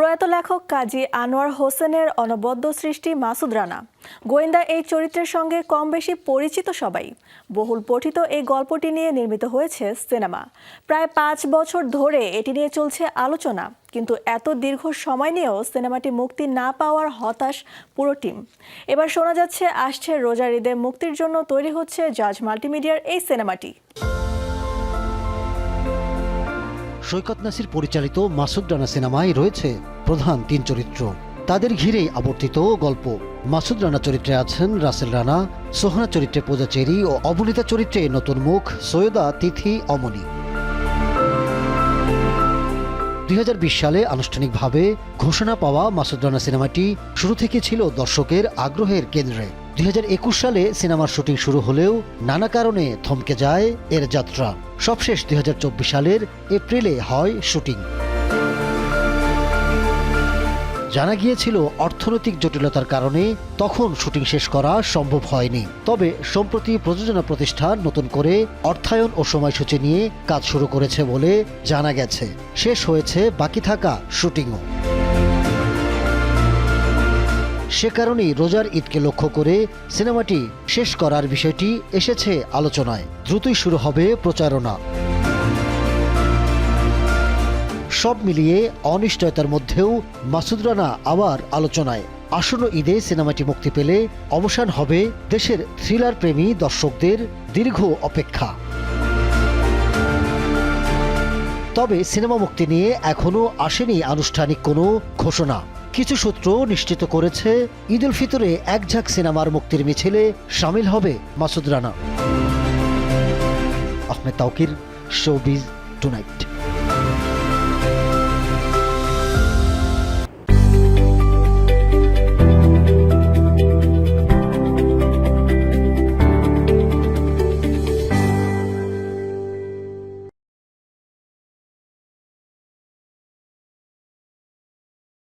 প্রয়াত লেখক কাজী আনোয়ার হোসেনের অনবদ্য সৃষ্টি মাসুদ রানা। গোয়েন্দা এই চরিত্রের সঙ্গে কম বেশি পরিচিত সবাই। বহুল পঠিত এই গল্পটি নিয়ে নির্মিত হয়েছে সিনেমা। প্রায় পাঁচ বছর ধরে এটি নিয়ে চলছে আলোচনা। কিন্তু এত দীর্ঘ সময় নিয়েও সিনেমাটি মুক্তি না পাওয়ার হতাশ পুরো টিম। এবার শোনা যাচ্ছে, আসছে রোজার ঈদে মুক্তির জন্য তৈরি হচ্ছে জাজ মাল্টিমিডিয়ার এই সিনেমাটি। সৈকত নাসির পরিচালিত মাসুদ রানা সিনেমায় রয়েছে প্রধান তিন চরিত্র। তাদের ঘিরেই আবর্তিত গল্প। মাসুদ রানা চরিত্রে আছেন রাসেল রানা, সোহানা চরিত্রে পূজা চেরি ও অবনীতা চরিত্রে নতুন মুখ সৈয়দা তিথি অমনি। দুই হাজার বিশ সালে আনুষ্ঠানিকভাবে ঘোষণা পাওয়া মাসুদ রানা সিনেমাটি শুরু থেকে ছিল দর্শকের আগ্রহের কেন্দ্রে। দুই হাজার একুশ সালে সিনেমার শুটিং শুরু হলেও নানা কারণে থমকে যায় এর যাত্রা। সবশেষ দুই হাজার চব্বিশ সালের এপ্রিলে হয় শুটিং। জানা গিয়েছিল অর্থনৈতিক জটিলতার কারণে তখন শুটিং শেষ করা সম্ভব হয়নি। তবে সম্প্রতি প্রযোজনা প্রতিষ্ঠান নতুন করে অর্থায়ন ও সময়সূচি নিয়ে কাজ শুরু করেছে বলে জানা গেছে। শেষ হয়েছে বাকি থাকা শুটিংও। সে কারণেই রোজার ঈদকে লক্ষ্য করে সিনেমাটি শেষ করার বিষয়টি এসেছে আলোচনায়। দ্রুতই শুরু হবে প্রচারণা। সব মিলিয়ে অনিশ্চয়তার মধ্যেও মাসুদ রানা আবার আলোচনায়। আসন্ন ঈদে সিনেমাটি মুক্তি পেলে অবসান হবে দেশের থ্রিলার প্রেমী দর্শকদের দীর্ঘ অপেক্ষা। তবে সিনেমা মুক্তি নিয়ে এখনও আসেনি আনুষ্ঠানিক কোনো ঘোষণা। কিছু সূত্র নিশ্চিত করেছে, ঈদ উল ফিতরে এক ঝাঁক সিনেমার মুক্তির মিছিলে সামিল হবে Masud Rana. Ahmed Tauquir, showbiz tonight.